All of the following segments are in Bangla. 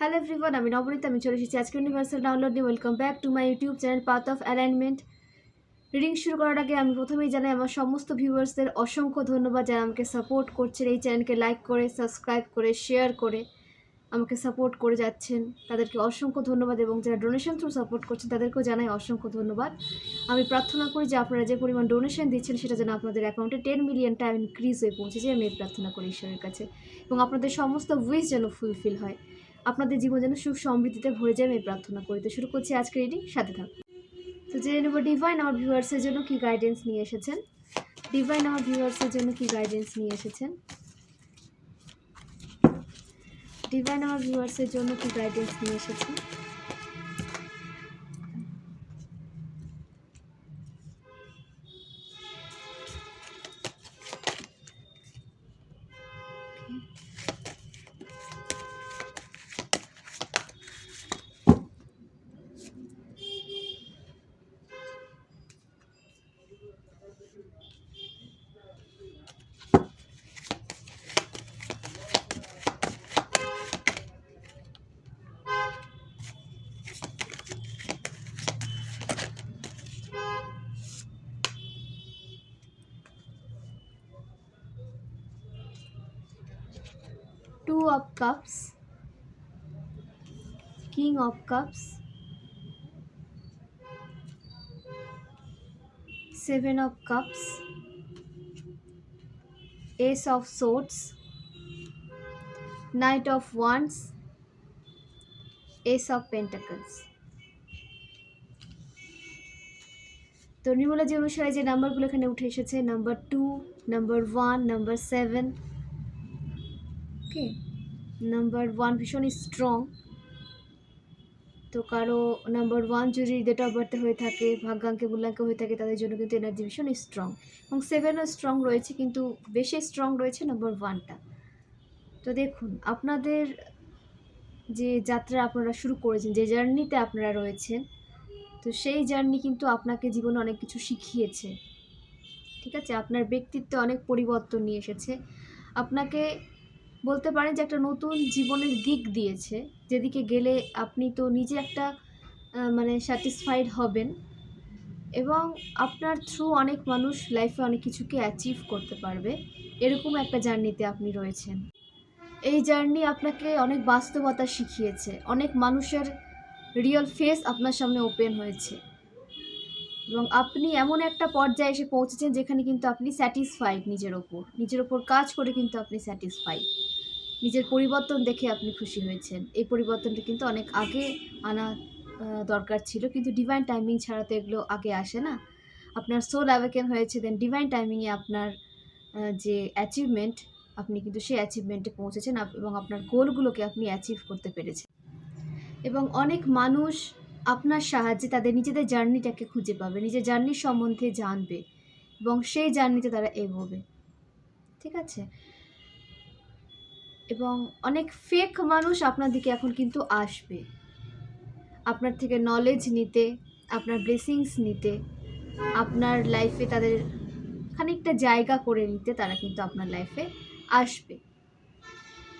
হ্যালো এভরিওয়ান আমি নবনীতা, আমি চলে এসেছি আজকে ইউনিভার্সাল ডাউনলোড নিয়ে welcome back to my YouTube channel path of alignment reading শুরু করার আগে আমি প্রথমেই জানাই, আমার সমস্ত ভিউয়ার্সদের অসংখ্য ধন্যবাদ যারা আমাকে সাপোর্ট করছেন। এই চ্যানেলকে লাইক করে সাবস্ক্রাইব করে শেয়ার করে আমাকে সাপোর্ট করে যাচ্ছেন। তাদেরকে অসংখ্য ধন্যবাদ এবং যারা ডোনেশন থ্রু সাপোর্ট করছেন, তাদেরকেও জানাই অসংখ্য ধন্যবাদ। আমি প্রার্থনা করি যে আপনারা যে পরিমাণ ডোনেশন দিচ্ছেন, সেটা যেন আপনাদের অ্যাকাউন্টে টেন মিলিয়ন টাইম ইনক্রিজ হয়ে পৌঁছে যায়। আমি প্রার্থনা করি ঈশ্বরের কাছে। এবং আপনাদের সমস্ত উইশ যেন ফুলফিল হয়। আপনাদের জীবন যেন সুখ সমৃদ্ধিতে ভরে যায় আমি প্রার্থনা করি। তো শুরু করছি আজকে রিডিং সাথে থাকুন। তো জেনে নেব ডিভাইন আমার ভিউয়ার্সের জন্য কি গাইডেন্স নিয়ে এসেছেন? ডিভাইন আমার ভিউয়ার্সের জন্য কি গাইডেন্স নিয়ে এসেছেন? ডিভাইন আমার ভিউয়ার্সের জন্য কি গাইডেন্স নিয়ে এসেছেন? Two of cups king of cups seven of cups ace of swords knight of wands ace of pentacles তো নির্মলা যে অনুসারে যে নাম্বারগুলো এখানে উঠে এসেছে number two number one number seven okay number one ভীষণ স্ট্রং তো কারও নাম্বার ওয়ান যদি ডেট অফ বার্থে হয়ে থাকে, ভাগ্যাঙ্কে মূল্যাঙ্কে হয়ে থাকে, তাদের জন্য কিন্তু এনার্জি ভীষণ স্ট্রং এবং সেভেনও স্ট্রং রয়েছে, কিন্তু বেশি স্ট্রং রয়েছে নাম্বার ওয়ানটা তো দেখুন, আপনাদের যে যাত্রা আপনারা শুরু করেছেন, যে জার্নিতে আপনারা রয়েছেন, তো সেই জার্নি কিন্তু আপনাকে জীবনে অনেক কিছু শিখিয়েছে। ঠিক আছে? আপনার ব্যক্তিত্বে অনেক পরিবর্তন নিয়ে এসেছে। আপনাকে বলতে পারেন যে একটা নতুন জীবনের দিক দিয়েছে। যেদিকে গেলে আপনি তো নিজে একটা মানে স্যাটিসফাইড হবেন। এবং আপনার থ্রু অনেক মানুষ লাইফে অনেক কিছুকে অ্যাচিভ করতে পারবে। এরকম একটা জার্নিতে আপনি রয়েছেন। এই জার্নি আপনাকে অনেক বাস্তবতা শিখিয়েছে। অনেক মানুষের রিয়েল ফেস আপনার সামনে ওপেন হয়েছে। এবং আপনি এমন একটা পর্যায়ে এসে পৌঁছেছেন যেখানে কিন্তু আপনি স্যাটিসফাইড নিজের ওপর। নিজের ওপর কাজ করে কিন্তু আপনি স্যাটিসফাইড নিজের পরিবর্তন দেখে আপনি খুশি হয়েছেন। এই পরিবর্তনটা কিন্তু অনেক আগে আনা দরকার ছিল। কিন্তু ডিভাইন টাইমিং ছাড়া তো এগুলো আগে আসে না। আপনার সোল অ্যাওয়েকেন হয়েছে দেন ডিভাইন টাইমিংয়ে আপনার যে অ্যাচিভমেন্ট আপনি কিন্তু সেই অ্যাচিভমেন্টে পৌঁছেছেন এবং আপনার গোলগুলোকে আপনি অ্যাচিভ করতে পেরেছেন। এবং অনেক মানুষ আপনার সাহায্যে তাদের নিজেদের জার্নিটাকে খুঁজে পাবে, নিজের জার্নির সম্বন্ধে জানবে, এবং সেই জার্নিতে তারা এগোবে। ঠিক আছে? এবং অনেক ফেক মানুষ আপনার দিকে এখন কিন্তু আসবে। আপনার থেকে নলেজ নিতে, আপনার ব্লেসিংস নিতে, আপনার লাইফে তাদের খানিকটা জায়গা করে নিতে তারা কিন্তু আপনার লাইফে আসবে।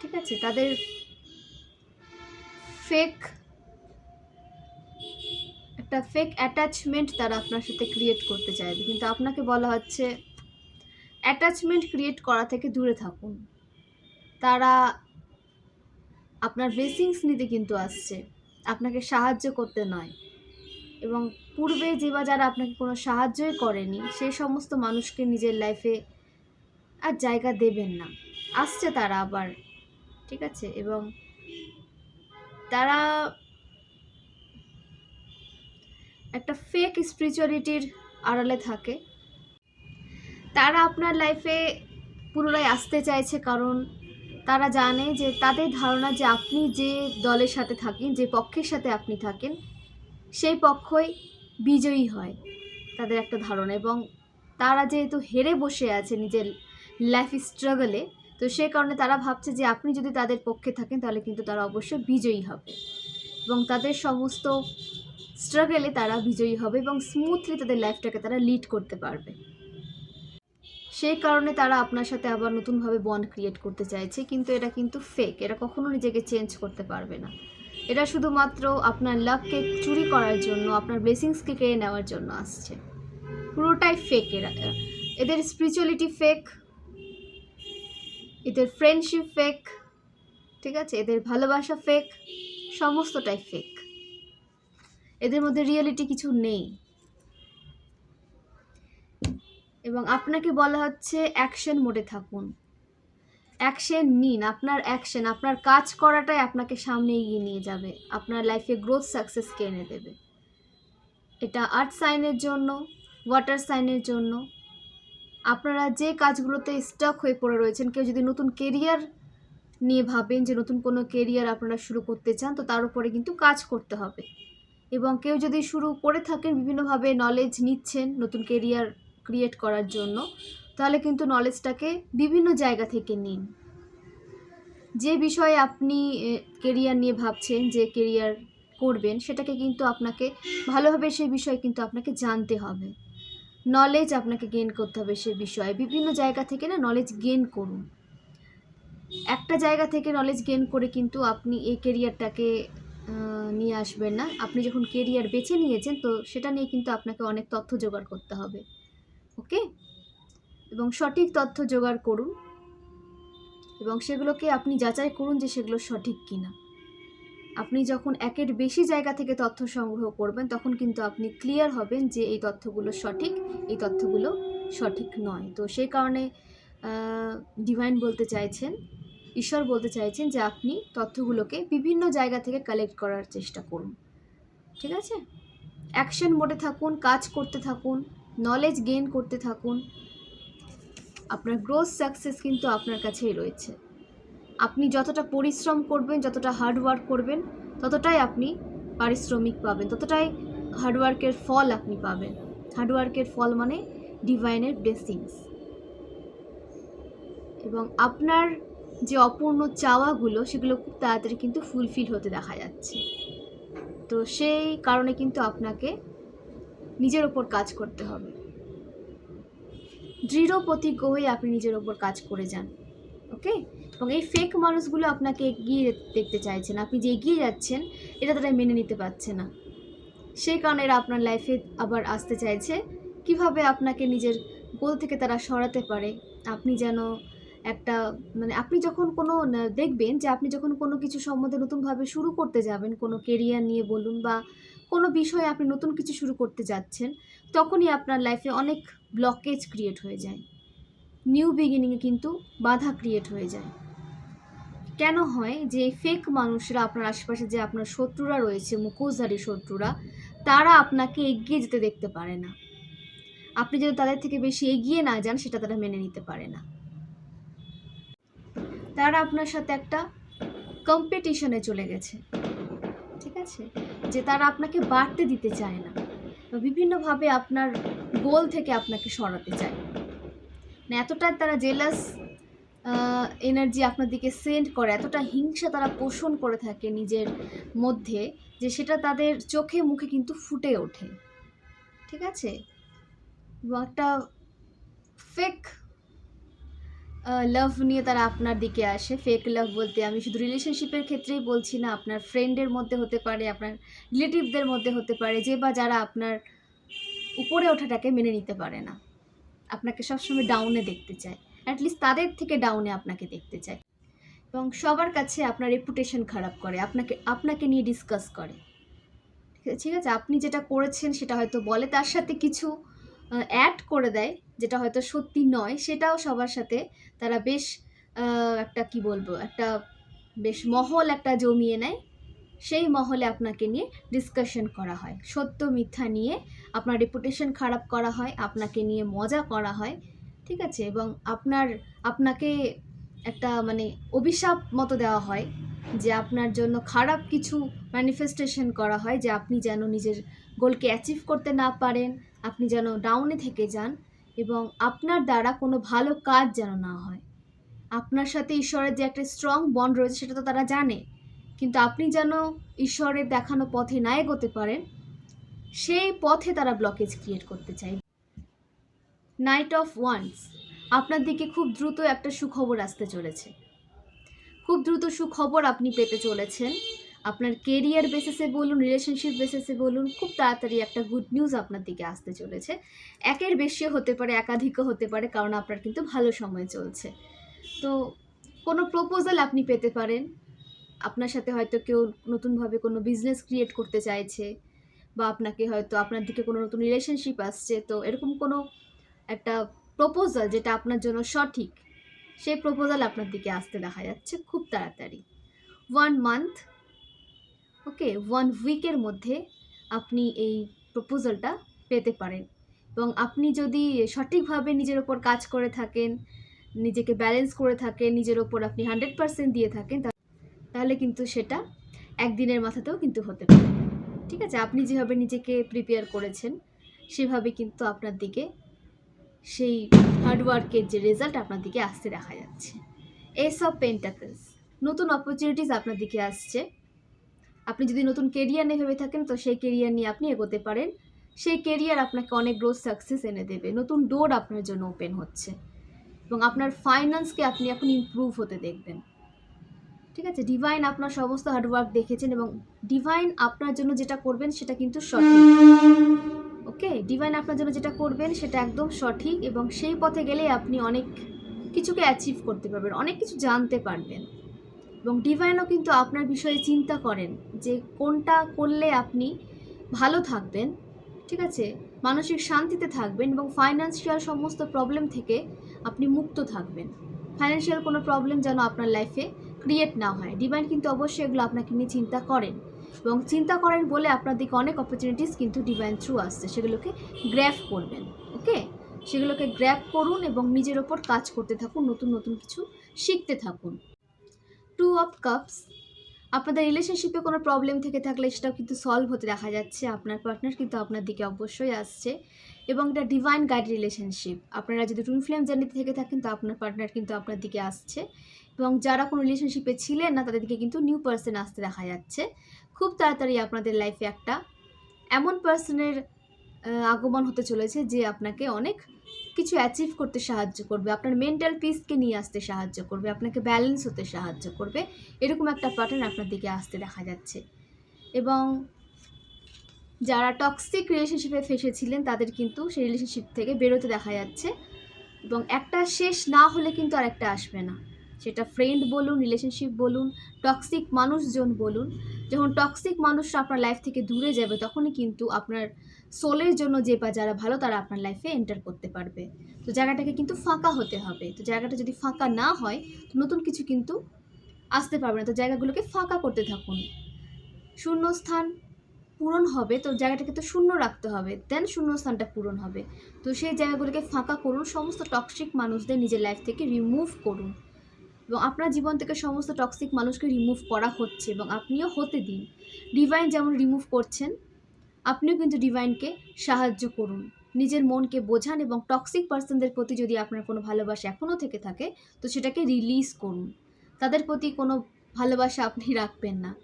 ঠিক আছে? তাদের ফেক একটা ফেক অ্যাটাচমেন্ট তারা আপনার সাথে ক্রিয়েট করতে চাইবে। কিন্তু আপনাকে বলা হচ্ছে অ্যাটাচমেন্ট ক্রিয়েট করা থেকে দূরে থাকুন। তারা আপনার ব্লেসিংস নিতে কিন্তু আসছে। আপনাকে সাহায্য করতে নয়। এবং পূর্বে যে বা যারা আপনাকে কোনো সাহায্যই করেনি, সেই সমস্ত মানুষকে নিজের লাইফে আর জায়গা দেবেন না। আসছে তারা আবার, ঠিক আছে? এবং তারা একটা ফেক স্পিরিচুয়ালিটির আড়ালে থাকে। তারা আপনার লাইফে পুনরায় আসতে চাইছে কারণ তারা জানে যে তাদের ধারণা যে আপনি যে দলের সাথে থাকেন, যে পক্ষের সাথে আপনি থাকেন, সেই পক্ষই বিজয়ী হয় তাদের একটা ধারণা। এবং তারা যেহেতু হেরে বসে আছে নিজের লাইফ স্ট্রাগলে তো সেই কারণে তারা ভাবছে যে আপনি যদি তাদের পক্ষে থাকেন, তাহলে কিন্তু তারা অবশ্যই বিজয়ী হবে। এবং তাদের সমস্ত স্ট্রাগলে তারা বিজয়ী হবে এবং স্মুথলি তাদের লাইফটাকে তারা লিড করতে পারবে। সেই কারণে তারা আপনার সাথে আবার নতুনভাবে বন্ড ক্রিয়েট করতে চাইছে, কিন্তু এটা কিন্তু ফেক এরা কখনো নিজেকে চেঞ্জ করতে পারবে না। এটা শুধুমাত্র আপনার লাককে চুরি করার জন্য, আপনার ব্লেসিংসকে কেড়ে নেওয়ার জন্য আসছে। পুরোটাই ফেক এরা এদের স্পিরিচুয়ালিটি ফেক এদের ফ্রেন্ডশিপ ফেক ঠিক আছে? এদের ভালোবাসা ফেক সমস্তটাই ফেক এদের মধ্যে রিয়েলিটি কিছু নেই। এবং আপনাকে বলা হচ্ছে অ্যাকশন মোডে থাকুন। অ্যাকশন নিন, আপনার অ্যাকশন, আপনার কাজ করাটাই আপনাকে সামনে এগিয়ে নিয়ে যাবে। আপনার লাইফে গ্রোথ সাকসেসকে এনে দেবে। এটা আর্থ সাইনের জন্য, ওয়াটার সাইনের জন্য। আপনারা যে কাজগুলোতে স্টক হয়ে পড়ে রয়েছেন, কেউ যদি নতুন কেরিয়ার নিয়ে ভাবেন যে নতুন কোনো কেরিয়ার আপনারা শুরু করতে চান, তো তার উপরে কিন্তু কাজ করতে হবে। এবং কেউ যদি শুরু করে থাকেন, বিভিন্নভাবে নলেজ নিচ্ছেন, নতুন কেরিয়ার ক্রিয়েট করার জন্য, তাহলে কিন্তু নলেজটাকে বিভিন্ন জায়গা থেকে নিন। যে বিষয়ে আপনি কেরিয়ার নিয়ে ভাবছেন, যে কেরিয়ার করবেন, সেটাকে কিন্তু আপনাকে, ভালোভাবে সেই বিষয়ে কিন্তু আপনাকে জানতে হবে। নলেজ আপনাকে গেন করতে হবে সে বিষয়ে। বিভিন্ন জায়গা থেকে না নলেজ গেন করুন। একটা জায়গা থেকে নলেজ গেন করে কিন্তু আপনি এই কেরিয়ারটাকে নিয়ে আসবেন না। আপনি যখন কেরিয়ার বেছে নিয়েছেন, তো সেটা নিয়ে কিন্তু আপনাকে অনেক তথ্য জোগাড় করতে হবে। ওকে? এবং সঠিক তথ্য জোগাড় করুন। এবং সেগুলোকে আপনি যাচাই করুন যে সেগুলো সঠিক কিনা। আপনি যখন একের বেশি জায়গা থেকে তথ্য সংগ্রহ করবেন, তখন কিন্তু আপনি ক্লিয়ার হবেন যে এই তথ্যগুলো সঠিক, এই তথ্যগুলো সঠিক নয়। তো সেই কারণে ডিভাইন বলতে চাইছেন, ঈশ্বর বলতে চাইছেন যে আপনি তথ্যগুলোকে বিভিন্ন জায়গা থেকে কালেক্ট করার চেষ্টা করুন। ঠিক আছে? অ্যাকশন মোডে থাকুন, কাজ করতে থাকুন নলেজ গেইন করতে থাকুন। আপনার গ্রোথ সাকসেস কিন্তু আপনার কাছেই রয়েছে। আপনি যতটা পরিশ্রম করবেন, যতটা হার্ডওয়ার্ক করবেন, ততটাই আপনি পারিশ্রমিক পাবেন, ততটাই হার্ডওয়ার্কের ফল আপনি পাবেন। হার্ডওয়ার্কের ফল মানে ডিভাইনের ব্লেসিংস এবং আপনার যে অপূর্ণ চাওয়াগুলো, সেগুলো খুব তাড়াতাড়ি কিন্তু ফুলফিল হতে দেখা যাচ্ছে। তো সেই কারণে কিন্তু আপনাকে নিজের ওপর কাজ করতে হবে। দৃঢ় প্রতিজ্ঞ হয়ে আপনি নিজের ওপর কাজ করে যান, ওকে? এবং এই ফেক মানুষগুলো আপনাকে এগিয়ে দেখতে চাইছেন আপনি যে এগিয়ে যাচ্ছেন, এটা তারা মেনে নিতে পারছে না। সেই কারণে এরা আপনার লাইফে আবার আসতে চাইছে। কীভাবে আপনাকে নিজের গোল থেকে তারা সরাতে পারে? আপনি যেন একটা মানে আপনি যখন কোনো দেখবেন যে আপনি যখন কোনো কিছু সম্বন্ধে নতুনভাবে শুরু করতে যাবেন, কোনো কেরিয়ার নিয়ে বলুন বা কোনো বিষয়ে আপনি নতুন কিছু শুরু করতে যাচ্ছেন, তখনই আপনার লাইফে অনেক ব্লকেজ ক্রিয়েট হয়ে যায়। নিউ বিগিনিংয়ে কিন্তু বাধা ক্রিয়েট হয়ে যায়। কেন হয় যে ফেক মানুষরা আপনার আশেপাশে যে আপনার শত্রুরা রয়েছে, মুখোশধারী শত্রুরা, তারা আপনাকে এগিয়ে যেতে দেখতে পারে না। আপনি যদি তাদের থেকে বেশি এগিয়ে না যান, সেটা তারা মেনে নিতে পারে না। তারা আপনার সাথে একটা কম্পিটিশনে চলে গেছে। ঠিক আছে? যে তারা আপনাকে বাড়তে দিতে চায় না। বিভিন্নভাবে আপনার গোল থেকে আপনাকে সরাতে চায়। না এতটাই তারা জেলাস এনার্জি আপনার দিকে সেন্ড করে, এতটা হিংসা তারা পোষণ করে থাকে নিজের মধ্যে যে সেটা তাদের চোখে মুখে কিন্তু ফুটে ওঠে। ঠিক আছে? একটা ফেক লাভ নিয়ে তারা আপনার দিকে আসে। ফেক লাভ বলতে আমি শুধু রিলেশনশিপের ক্ষেত্রেই বলছি না, আপনার ফ্রেন্ডের মধ্যে হতে পারে, আপনার রিলেটিভদের মধ্যে হতে পারে, যে বা যারা আপনার উপরে ওঠাটাকে মেনে নিতে পারে না। আপনাকে সবসময় ডাউনে দেখতে চায়। অ্যাটলিস্ট তাদের থেকে ডাউনে আপনাকে দেখতে চায়। এবং সবার কাছে আপনার রেপুটেশন খারাপ করে, আপনাকে আপনাকে নিয়ে ডিসকাস করে। ঠিক আছে- আপনি যেটা করেছেন সেটা হয়তো বলে, তার সাথে কিছু অ্যাড করে দেয়, যেটা হয়তো সত্যি নয়, সেটাও সবার সাথে তারা বেশ একটা কি বলব, একটা বেশ মহল একটা জমিয়ে নেয়। সেই মহলে আপনাকে নিয়ে ডিসকাশন করা হয়। সত্য, মিথ্যা নিয়ে আপনার রেপুটেশন খারাপ করা হয়, আপনাকে নিয়ে মজা করা হয়, ঠিক আছে? এবং আপনার, আপনাকে একটা মানে অভিশাপ মতো দেওয়া হয়, যে আপনার জন্য খারাপ কিছু ম্যানিফেস্টেশন করা হয়, যে আপনি যেন নিজের গোলকে অ্যাচিভ করতে না পারেন। আপনি যেন ডাউনে থেকে যান এবং আপনার দ্বারা কোনো ভালো কাজ যেন না হয়। আপনার সাথে ঈশ্বরের যে একটা স্ট্রং বন্ড রয়েছে সেটা তো তারা জানে, কিন্তু আপনি যেন ঈশ্বরের দেখানো পথে না এগোতে পারেন, সেই পথে তারা ব্লকেজ ক্রিয়েট করতে চায়। নাইট অফ ওয়ান্স আপনার দিকে খুব দ্রুত একটা সুখবর আসতে চলেছে। খুব দ্রুত সুখবর আপনি পেতে চলেছেন। আপনার কেরিয়ার বেসিসে বলুন রিলেশনশিপ বেসিসে বলুন, খুব তাড়াতাড়ি একটা গুড নিউজ আপনার দিকে আসতে চলেছে। একের বেশিও হতে পারে, একাধিকও হতে পারে, কারণ আপনার কিন্তু ভালো সময় চলছে। তো কোনো প্রপোজাল আপনি পেতে পারেন। আপনার সাথে হয়তো কেউ নতুনভাবে কোনো বিজনেস ক্রিয়েট করতে চাইছে, বা আপনাকে হয়তো আপনার দিকে কোনো নতুন রিলেশনশিপ আসছে, তো এরকম কোনো একটা প্রপোজাল যেটা আপনার জন্য সঠিক, সেই প্রপোজাল আপনার দিকে আসতে দেখা যাচ্ছে খুব তাড়াতাড়ি। ওয়ান মান্থ ওকে ওয়ান উইকের মধ্যে আপনি এই প্রপোজালটা পেতে পারেন। এবং আপনি যদি সঠিকভাবে নিজের ওপর কাজ করে থাকেন, নিজেকে ব্যালেন্স করে থাকেন, নিজের ওপর আপনি হান্ড্রেড পার্সেন্ট দিয়ে থাকেন তাহলে কিন্তু সেটা একদিনের মাথাতেও কিন্তু হতে পারে। ঠিক আছে? আপনি যেভাবে নিজেকে প্রিপেয়ার করেছেন, সেভাবে কিন্তু আপনার দিকে সেই হার্ডওয়ার্কের যে রেজাল্ট আপনার দিকে আসতে দেখা যাচ্ছে। এসব পেন্টাকলস নতুন অপরচুনিটিস আপনার দিকে আসছে। আপনি যদি নতুন কেরিয়ার নিয়ে ভেবে থাকেন, তো সেই কেরিয়ার নিয়ে আপনি এগোতে পারেন। সেই কেরিয়ার আপনাকে অনেক গ্রোথ সাকসেস এনে দেবে। নতুন ডোর আপনার জন্য ওপেন হচ্ছে। এবং আপনার ফাইন্যান্সকে আপনি এখন ইমপ্রুভ হতে দেখবেন। ঠিক আছে? ডিভাইন আপনার সমস্ত হার্ডওয়ার্ক দেখেছেন এবং ডিভাইন আপনার জন্য যেটা করবেন, সেটা কিন্তু সঠিক। ওকে ডিভাইন আপনার জন্য যেটা করবেন, সেটা একদম সঠিক এবং সেই পথে গেলে আপনি অনেক কিছুকে অ্যাচিভ করতে পারবেন, অনেক কিছু জানতে পারবেন। এবং ডিভাইনও কিন্তু আপনার বিষয়ে চিন্তা করেন যে কোনটা করলে আপনি ভালো থাকবেন, ঠিক আছে? মানসিক শান্তিতে থাকবেন এবং ফাইন্যান্সিয়াল সমস্ত প্রবলেম থেকে আপনি মুক্ত থাকবেন। ফাইন্যান্সিয়াল কোনো প্রবলেম যেন আপনার লাইফে ক্রিয়েট না হয়। ডিভাইন কিন্তু অবশ্যই এগুলো আপনাকে নিয়ে চিন্তা করেন এবং চিন্তা করেন বলে আপনার দিকে অনেক অপরচুনিটিস কিন্তু ডিভাইন থ্রু আসছে। সেগুলোকে গ্র্যাফ করবেন ওকে সেগুলোকে গ্র্যাপ করুন এবং নিজের ওপর কাজ করতে থাকুন, নতুন নতুন কিছু শিখতে থাকুন। টু অফ কাপস আপনাদের রিলেশনশিপে কোনো প্রবলেম থেকে থাকলে সেটাও কিন্তু সলভ হতে দেখা যাচ্ছে। আপনার পার্টনার কিন্তু আপনার দিকে অবশ্যই আসছে। এবং এটা ডিভাইন গাইড রিলেশনশিপ আপনারা যদি টুইন ফ্লেম জার্নিতে থেকে থাকেন, তো আপনার পার্টনার কিন্তু আপনার দিকে আসছে। এবং যারা কোনো রিলেশনশিপে ছিলেন না, তাদের দিকে কিন্তু নিউ পার্সন আসতে দেখা যাচ্ছে। খুব তাড়াতাড়ি আপনাদের লাইফে একটা এমন পার্সনের আগমন হতে চলেছে যে আপনাকে অনেক কিছু অ্যাচিভ করতে সাহায্য করবে। আপনার মেন্টাল পিসকে নিয়ে আসতে সাহায্য করবে, আপনাকে ব্যালেন্স হতে সাহায্য করবে। এরকম একটা প্যাটার্ন আপনার দিকে আসতে দেখা যাচ্ছে। এবং যারা টক্সিক রিলেশনশিপে ফেসেছিলেন, তাদের কিন্তু সেই রিলেশনশিপ থেকে বেরোতে দেখা যাচ্ছে। এবং একটা শেষ না হলে কিন্তু আর একটা আসবে না। সেটা ফ্রেন্ড বলুন রিলেশনশিপ বলুন টক্সিক মানুষজন বলুন, যখন টক্সিক মানুষরা আপনার লাইফ থেকে দূরে যাবে, তখনই কিন্তু আপনার সোলের জন্য যে বা যারা ভালো, তারা আপনার লাইফে এন্টার করতে পারবে। তো জায়গাটাকে কিন্তু ফাঁকা হতে হবে। তো জায়গাটা যদি ফাঁকা না হয়, তো নতুন কিছু কিন্তু আসতে পারবে না। তো জায়গাগুলোকে ফাঁকা করতে থাকুন। শূন্যস্থান পূরণ হবে, তো জায়গাটাকে তো শূন্য রাখতে হবে। দেন শূন্যস্থানটা পূরণ হবে। তো সেই জায়গাগুলোকে ফাঁকা করুন, সমস্ত টক্সিক মানুষদের নিজের লাইফ থেকে রিমুভ করুন। এবং আপনার জীবন থেকে সমস্ত টক্সিক মানুষকে রিমুভ করা হচ্ছে এবং আপনিও হতে দিন। ডিভাইন যেমন রিমুভ করছেন, আপনিও কিন্তু ডিভাইনকে সাহায্য করুন। নিজের মনকে বোঝান এবং টক্সিক পার্সনদের প্রতি যদি আপনার কোনো ভালোবাসা এখনও থেকে থাকে, তো সেটাকে রিলিজ করুন। তাদের প্রতি কোনো ভালোবাসা আপনি রাখবেন না।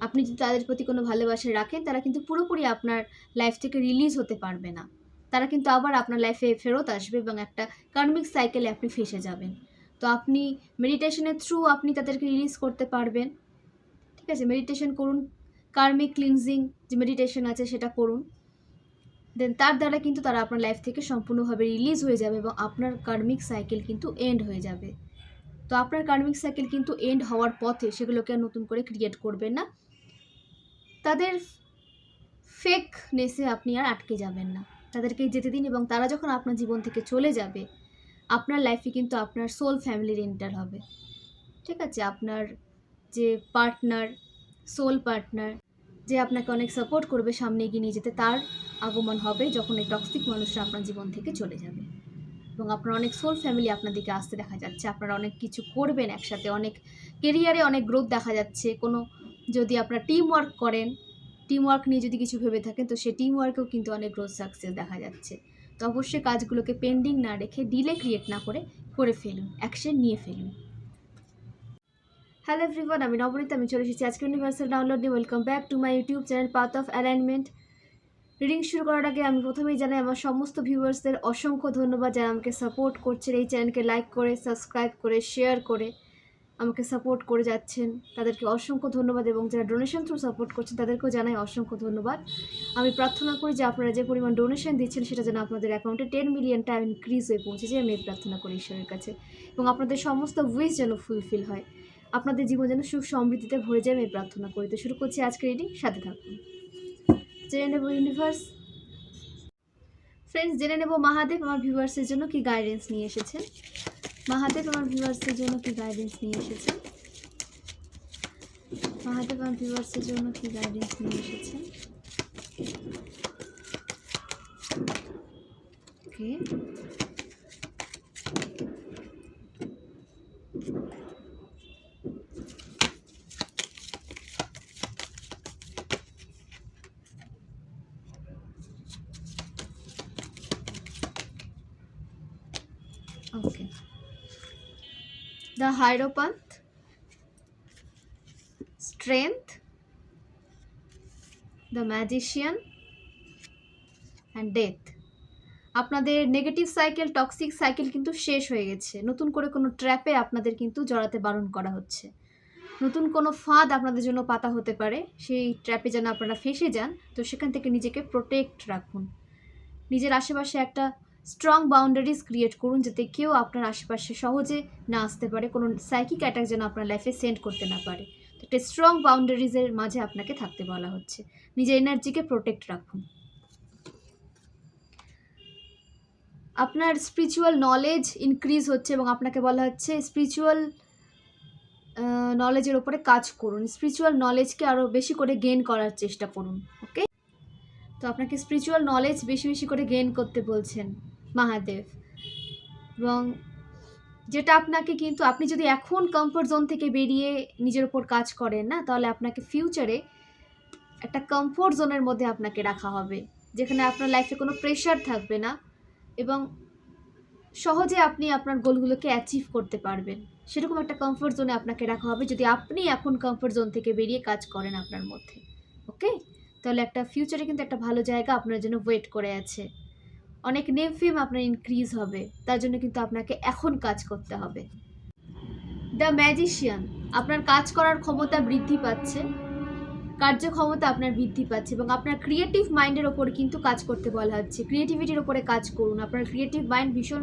আপনি যদি তাদের প্রতি কোনো ভালোবাসা রাখেন, তারা কিন্তু পুরোপুরি আপনার লাইফ থেকে রিলিজ হতে পারবে না। তারা কিন্তু আবার আপনার লাইফে ফেরত আসবে এবং একটা কার্মিক সাইকেলে আপনি ফেসে যাবেন। তো আপনি মেডিটেশনের থ্রু আপনি তাদেরকে রিলিজ করতে পারবেন। ঠিক আছে? মেডিটেশন করুন। কার্মিক ক্লিনজিং যে মেডিটেশন আছে সেটা করুন। দেন তার দ্বারা কিন্তু তারা আপনার লাইফ থেকে সম্পূর্ণভাবে রিলিজ হয়ে যাবে এবং আপনার কার্মিক সাইকেল কিন্তু এন্ড হয়ে যাবে। তো আপনার কার্মিক সাইকেল কিন্তু এন্ড হওয়ার পথে সেগুলোকে আর নতুন করে ক্রিয়েট করবেন না। তাদের ফেকনেসে আপনি আর আটকে যাবেন না। তাদেরকে যেতে দিন এবং তারা যখন আপনার জীবন থেকে চলে যাবে আপনার লাইফে কিন্তু আপনার সোল ফ্যামিলির এন্টার হবে। ঠিক আছে? আপনার যে পার্টনার সোল পার্টনার যে আপনাকে অনেক সাপোর্ট করবে সামনে এগিয়ে নিয়ে যেতে, তার আগমন হবে যখন এই টক্সিক মানুষরা আপনার জীবন থেকে চলে যাবে। এবং আপনার অনেক সোল ফ্যামিলি আপনার দিকে আসতে দেখা যাচ্ছে। আপনারা অনেক কিছু করবেন একসাথে, অনেক কেরিয়ারে অনেক গ্রোথ দেখা যাচ্ছে। কোনো যদি আপনারা টিম ওয়ার্ক করেন টিম ওয়ার্ক নিয়ে যদি কিছু ভেবে থাকেন, তো সেই টিম ওয়ার্কেও কিন্তু অনেক গ্রোথ সাকসেস দেখা যাচ্ছে। তো অবশ্যই কাজগুলোকে পেন্ডিং না রেখে ডিলে ক্রিয়েট না করে করে ফেলুন অ্যাকশন নিয়ে ফেলুন। হ্যালো এভরিওয়ান আমি নবনীতা, আমি চলে এসেছি আজকে ইউনিভার্সাল ডাউনলোড নিয়ে। Welcome back to my YouTube channel path of alignment reading শুরু করার আগে আমি প্রথমেই জানাই, আমার সমস্ত ভিউয়ার্সদের অসংখ্য ধন্যবাদ যারা আমাকে সাপোর্ট করছেন। এই চ্যানেলকে লাইক করে সাবস্ক্রাইব করে শেয়ার করে। আমাকে সাপোর্ট করে যাচ্ছেন, তাদেরকে অসংখ্য ধন্যবাদ এবং যারা ডোনেশন থ্রু সাপোর্ট করছেন, তাদেরকেও জানাই অসংখ্য ধন্যবাদ। আমি প্রার্থনা করি যে আপনারা যে পরিমাণ ডোনেশন দিচ্ছেন, সেটা যেন আপনাদের অ্যাকাউন্টে টেন মিলিয়ন টাইম ইনক্রিজ হয়ে পৌঁছে যায়, আমি প্রার্থনা করি ঈশ্বরের কাছে। এবং আপনাদের সমস্ত উইশ যেন ফুলফিল হয়। আপনাদের জীবন যেন সুখ সমৃদ্ধিতে ভরে যায়, আমি প্রার্থনা করি। তো শুরু করছি আজকে রিডিং সাথে থাকুন। জেনে নেব ইউনিভার্স ফ্রেন্ডস জেনে নেব মহাদেব, আমার ভিউয়ার্সের জন্য কি গাইডেন্স নিয়ে এসেছেন? মহাদেব আমার ভিউয়ার্সের জন্য কি গাইডেন্স নিয়ে এসেছেন মহাদেব আমার ভিউয়ার্সের জন্য কি গাইডেন্স নিয়ে এসেছেন okay Okay. Hierophant, Strength, The Magician, and Death. আপনাদের নেগেটিভ সাইকেল টক্সিক সাইকেল কিন্তু শেষ হয়ে গেছে। নতুন করে কোনো ট্র্যাপে আপনাদের কিন্তু জড়াতে বারণ করা হচ্ছে। নতুন কোনো ফাঁদ আপনাদের জন্য পাতা হতে পারে। সেই ট্র্যাপে যেন আপনারা ফেসে যান তো সেখান থেকে নিজেকে প্রোটেক্ট রাখুন। নিজের আশেপাশে একটা স্ট্রং বাউন্ডারিজ ক্রিয়েট করুন যাতে কেউ আপনার আশেপাশে সহজে না আসতে পারে, কোনো সাইকিক অ্যাটাক যেন আপনার লাইফে সেন্ড করতে না পারে। তো একটা স্ট্রং বাউন্ডারিজের মাঝে আপনাকে থাকতে বলা হচ্ছে। নিজের এনার্জিকে প্রোটেক্ট রাখুন। আপনার স্পিরিচুয়াল নলেজ ইনক্রিজ হচ্ছে এবং আপনাকে বলা হচ্ছে স্পিরিচুয়াল নলেজের ওপরে কাজ করুন। স্পিরিচুয়াল নলেজকে আরও বেশি করে গেইন করার চেষ্টা করুন ওকে তো আপনাকে স্পিরিচুয়াল নলেজ বেশি বেশি করে গেইন করতে বলছেন। মহাদেব। এবং যেটা আপনাকে কিন্তু, আপনি যদি এখন কমফোর্ট জোন থেকে বেরিয়ে নিজের ওপর কাজ করেন না, তাহলে আপনাকে ফিউচারে একটা কমফোর্ট জোনের মধ্যে আপনাকে রাখা হবে। যেখানে আপনার লাইফে কোনো প্রেশার থাকবে না এবং সহজে আপনি আপনার গোলগুলোকে অ্যাচিভ করতে পারবেন। সেরকম একটা কমফোর্ট জোনে আপনাকে রাখা হবে যদি আপনি এখন কমফোর্ট জোন থেকে বেরিয়ে কাজ করেন আপনার মধ্যে। ওকে তাহলে একটা ফিউচারে কিন্তু একটা ভালো জায়গা আপনার জন্য ওয়েট করে আছে। অনেক নেম ফেম আপনার ইনক্রিজ হবে। তার জন্য কিন্তু আপনাকে এখন কাজ করতে হবে। দ্য ম্যাজিশিয়ান আপনার কাজ করার ক্ষমতা বৃদ্ধি পাচ্ছে। কার্যক্ষমতা আপনার বৃদ্ধি পাচ্ছে এবং আপনার ক্রিয়েটিভ মাইন্ডের ওপর কিন্তু কাজ করতে বলা হচ্ছে। ক্রিয়েটিভিটির ওপরে কাজ করুন। আপনার ক্রিয়েটিভ মাইন্ড ভীষণ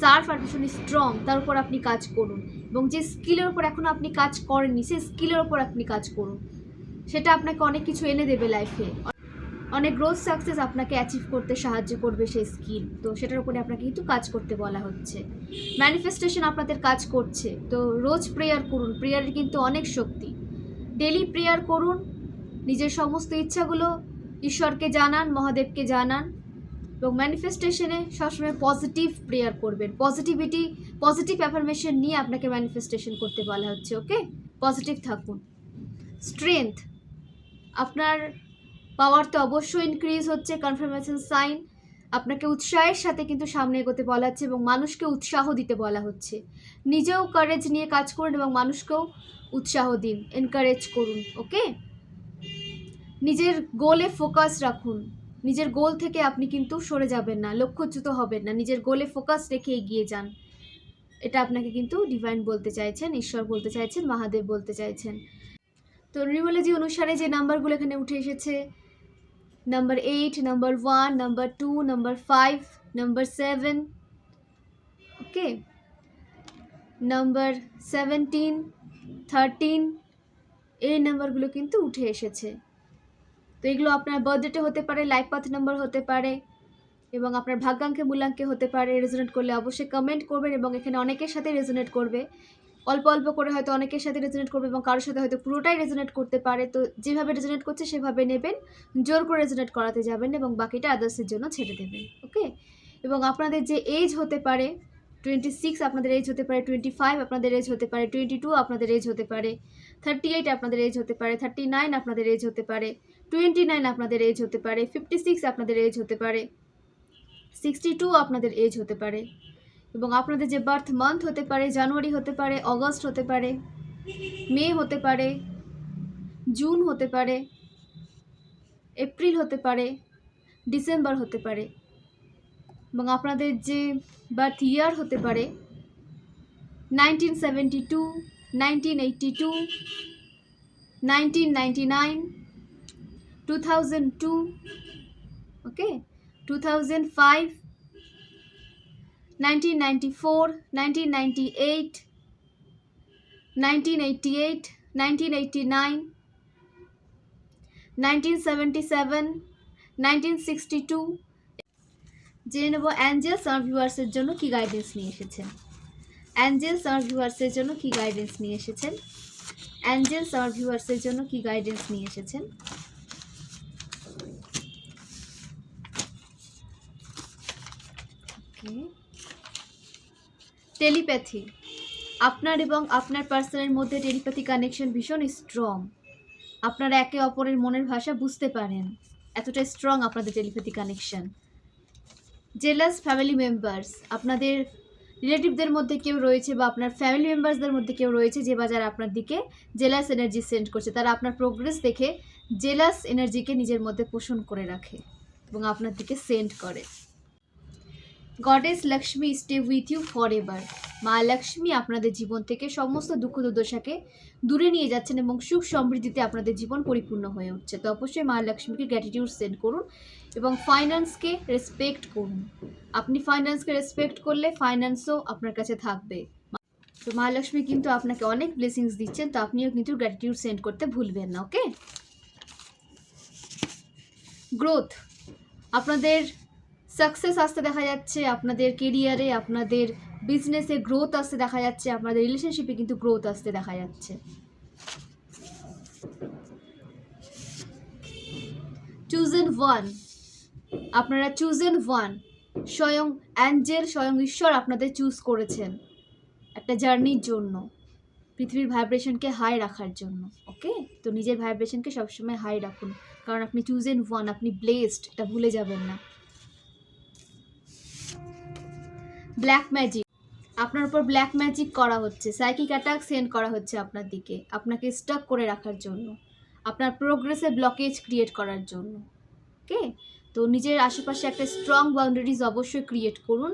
সার্ফ আর ভীষণ স্ট্রং তার উপর আপনি কাজ করুন। এবং যে স্কিলের ওপর এখন আপনি কাজ করেননি, সেই স্কিলের ওপর আপনি কাজ করুন। সেটা আপনাকে অনেক কিছু এনে দেবে লাইফে অনেক গ্রোথ সাকসেস আপনাকে অ্যাচিভ করতে সাহায্য করবে সেই স্কিল তো সেটার উপরে আপনাকে কিন্তু কাজ করতে বলা হচ্ছে। ম্যানিফেস্টেশন আপনাদের কাজ করছে। তো রোজ প্রেয়ার করুন। প্রেয়ারের কিন্তু অনেক শক্তি। ডেলি প্রেয়ার করুন। নিজের সমস্ত ইচ্ছাগুলো ঈশ্বরকে জানান, মহাদেবকে জানান এবং ম্যানিফেস্টেশনে সবসময় পজিটিভ প্রেয়ার করবেন। পজিটিভিটি পজিটিভ অ্যাফার্মেশন নিয়ে আপনাকে ম্যানিফেস্টেশন করতে বলা হচ্ছে ওকে পজিটিভ থাকুন। স্ট্রেংথ আপনার পাওয়ার তো অবশ্যই ইনক্রিজ হচ্ছে কনফার্মেশন সাইন আপনাকে উৎসাহের সাথে কিন্তু সামনে এগোতে বলা হচ্ছে এবং মানুষকে উৎসাহ দিতে বলা হচ্ছে। নিজেও কারেজ নিয়ে কাজ করুন এবং মানুষকেও উৎসাহ দিন এনকারেজ করুন ওকে নিজের গোলে ফোকাস রাখুন। নিজের গোল থেকে আপনি কিন্তু সরে যাবেন না, লক্ষ্যচ্যুত হবেন না, নিজের গোলে ফোকাস রেখে এগিয়ে যান। এটা আপনাকে কিন্তু ডিভাইন বলতে চাইছেন, ঈশ্বর বলতে চাইছেন, মহাদেব বলতে চাইছেন। তো নিউমোলজি অনুসারে যে নাম্বারগুলো এখানে উঠে এসেছে number eight number one number two number five number seven okay number seventeen thirteen এই নাম্বারগুলো কিন্তু উঠে এসেছে। তো এগুলো আপনার বার্থডেটে হতে পারে লাইফ পাথ নাম্বার হতে পারে, এবং আপনার ভাগ্যাঙ্কে, মূল্যাঙ্কে হতে পারে। রেজোনেট করলে অবশ্যই কমেন্ট করবেন এবং এখানে অনেকের সাথে রেজোনেট করবে। অল্প অল্প করে হয়তো অনেকের সাথে রেজোনেট করবে এবং কারোর সাথে হয়তো পুরোটাই রেজোনেট করতে পারে। তো যেভাবে রেজোনেট করছে সেভাবে নেবেন, জোর করে রেজোনেট করাতে যাবেন এবং বাকিটা আদার্সের জন্য ছেড়ে দেবেন ওকে এবং আপনাদের যে এজ হতে পারে টোয়েন্টি সিক্স আপনাদের এজ হতে পারে টোয়েন্টি ফাইভ আপনাদের এজ হতে পারে টোয়েন্টি টু আপনাদের এজ হতে পারে থার্টি এইট আপনাদের এজ হতে পারে থার্টি নাইন আপনাদের এজ হতে পারে টোয়েন্টি নাইন আপনাদের এজ হতে পারে ফিফটি সিক্স আপনাদের এজ হতে পারে সিক্সটি টু আপনাদের এজ হতে পারে। এবং আপনাদের যে বার্থ মান্থ হতে পারে জানুয়ারি হতে পারে অগস্ট হতে পারে মে হতে পারে জুন হতে পারে এপ্রিল হতে পারে ডিসেম্বর হতে পারে এবং আপনাদের যে বার্থ ইয়ার হতে পারে nineteen seventy two nineteen eighty two nineteen ninety nine two thousand two okay two thousand five nineteen ninety four nineteen ninety eight nineteen eighty eight nineteen eighty nine nineteen seventy seven nineteen sixty two জেনে নেব অ্যাঞ্জেলস ভিউয়ার্সের জন্য কি গাইডেন্স নিয়ে এসেছেন। অ্যাঞ্জেলস আমার ভিউয়ার্সের জন্য কি গাইডেন্স নিয়ে এসেছেন। অ্যাঞ্জেলস আমার জন্য কি গাইডেন্স নিয়ে এসেছেন। টেলিপ্যাথি। আপনার এবং আপনার পার্সনের মধ্যে টেলিপ্যাথি কানেকশন ভীষণ স্ট্রং আপনারা একে অপরের মনের ভাষা বুঝতে পারেন। এতটা স্ট্রং আপনাদের telepathy connection jealous family members আপনাদের রিলেটিভদের মধ্যে কেউ রয়েছে বা আপনার ফ্যামিলি মেম্বার্সদের মধ্যে কেউ রয়েছে যে বাজার আপনার দিকে জেলাস এনার্জি সেন্ড করছে, তারা আপনার প্রোগ্রেস দেখে জেলাস এনার্জিকে নিজের মধ্যে পোষণ করে রাখে এবং আপনার দিকে সেন্ড করে। Goddess Lakshmi stay with you for ever মা লক্ষ্মী আপনাদের জীবন থেকে সমস্ত দুঃখ দুর্দশাকে দূরে নিয়ে যাচ্ছেন এবং সুখ সমৃদ্ধিতে আপনাদের জীবন পরিপূর্ণ হয়ে উঠছে। তো অবশ্যই মা লক্ষ্মীকে গ্র্যাটিটিউড সেন্ড করুন এবং ফাইন্যান্সকে রেসপেক্ট করুন। আপনি ফাইন্যান্সকে রেসপেক্ট করলে ফাইন্যান্সও আপনার কাছে থাকবে। তো মা লক্ষ্মী কিন্তু আপনাকে অনেক ব্লেসিংস দিচ্ছেন, তো আপনিও কিন্তু গ্র্যাটিটিউড সেন্ড করতে ভুলবেন না ওকে গ্রোথ আপনাদের সাকসেস আসতে দেখা যাচ্ছে, আপনাদের কেরিয়ারে আপনাদের বিজনেসে গ্রোথ আসতে দেখা যাচ্ছে, আপনাদের রিলেশনশিপে কিন্তু গ্রোথ আসতে দেখা যাচ্ছে। চুজেন ওয়ান আপনারা চুজেন ওয়ান স্বয়ং অ্যাঞ্জেল, স্বয়ং ঈশ্বর আপনাদের চুজ করেছেন একটা জার্নির জন্য, পৃথিবীর ভাইব্রেশনকে হাই রাখার জন্য ওকে তো নিজের ভাইব্রেশনকে সবসময় হাই রাখুন। কারণ আপনি চুজেন ওয়ান আপনি ব্লেসড এটা ভুলে যাবেন না। ব্ল্যাক ম্যাজিক আপনার উপর ব্ল্যাক ম্যাজিক করা হচ্ছে। সাইকিক অ্যাটাক সেন্ড করা হচ্ছে আপনার দিকে। আপনাকে স্টক করে রাখার জন্য। আপনার প্রোগ্রেসে ব্লকেজ ক্রিয়েট করার জন্য। ওকে তো নিজের আশেপাশে একটা স্ট্রং বাউন্ডারিজ অবশ্যই ক্রিয়েট করুন।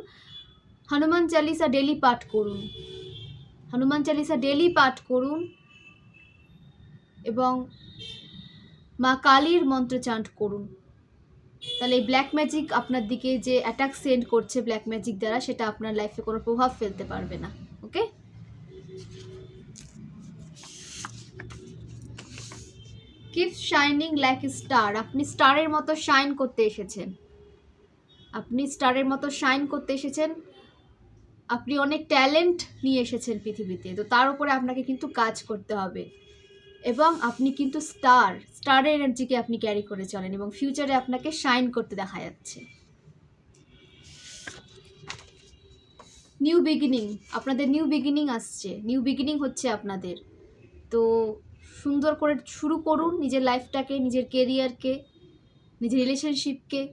হনুমান চালিসা ডেলি পাঠ করুন। হনুমান চালিসা ডেলি পাঠ করুন। এবং মা কালীর মন্ত্র চান্ট করুন। তাহলে এই ব্ল্যাক ম্যাজিক আপনার দিকে যে অ্যাটাক সেন্ড করছে ব্ল্যাক ম্যাজিক দ্বারা, সেটা আপনার লাইফে কোনো প্রভাব ফেলতে পারবে না okay keep shining like star আপনি স্টারের মতো শাইন করতে এসেছেন। আপনি স্টারের মতো শাইন করতে এসেছেন। আপনি অনেক ট্যালেন্ট নিয়ে এসেছেন পৃথিবীতে। তো তার উপরে আপনাকে কিন্তু কাজ করতে হবে। এবং আপনি কিন্তু স্টার স্টারের এনার্জিকে আপনি ক্যারি করে চলেন এবং ফিউচারে আপনাকে শাইন করতে দেখা যাচ্ছে। নিউ বিগিনিং, আপনাদের নিউ বিগিনিং আসছে। নিউ বিগিনিং হচ্ছে আপনাদের। তো সুন্দর করে শুরু করুন নিজের লাইফটাকে, নিজের কেরিয়ারকে নিজের রিলেশনশিপকে।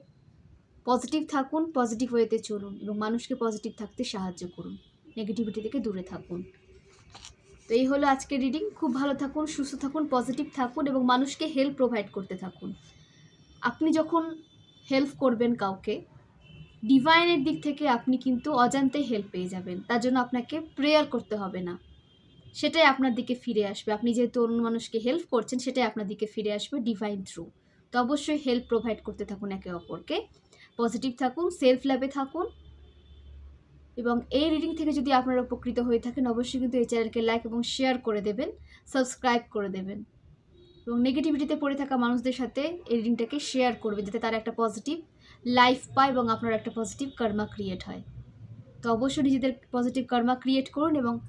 পজিটিভ থাকুন, পজিটিভ ওয়েতে চলুন এবং মানুষকে পজিটিভ থাকতে সাহায্য করুন। নেগেটিভিটি থেকে দূরে থাকুন। তো এই হলো আজকের রিডিং খুব ভালো থাকুন, সুস্থ থাকুন পজিটিভ থাকুন এবং মানুষকে হেল্প প্রোভাইড করতে থাকুন। আপনি যখন হেল্প করবেন কাউকে ডিভাইনের দিক থেকে আপনি কিন্তু অজান্তে হেল্প পেয়ে যাবেন। তার জন্য আপনাকে প্রেয়ার করতে হবে না। সেটাই আপনার দিকে ফিরে আসবে। আপনি যেহেতু অন্য মানুষকে হেল্প করছেন, সেটাই আপনার দিকে ফিরে আসবে ডিভাইন থ্রু তো অবশ্যই হেল্প প্রোভাইড করতে থাকুন একে অপরকে। পজিটিভ থাকুন সেলফ ল্যাবে থাকুন। এবং এই রিডিং থেকে যদি আপনারা উপকৃত হয়ে থাকেন, অবশ্যই কিন্তু এই চ্যানেলকে লাইক এবং শেয়ার করে দেবেন সাবস্ক্রাইব করে দেবেন। এবং নেগেটিভিটিতে পড়ে থাকা মানুষদের সাথে এই রিডিংটাকে শেয়ার করবে, যাতে তারা একটা পজিটিভ লাইফ পায় এবং আপনার একটা পজিটিভ কর্মা ক্রিয়েট হয়। তো অবশ্যই নিজেদের পজিটিভ কর্মা ক্রিয়েট করুন এবং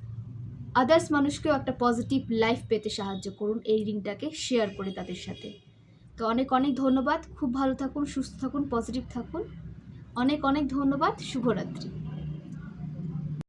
আদার্স মানুষকেও একটা পজিটিভ লাইফ পেতে সাহায্য করুন এই রিডিংটাকে শেয়ার করে তাদের সাথে। তো অনেক অনেক ধন্যবাদ, খুব ভালো থাকুন, সুস্থ থাকুন পজিটিভ থাকুন। অনেক অনেক ধন্যবাদ, শুভরাত্রি।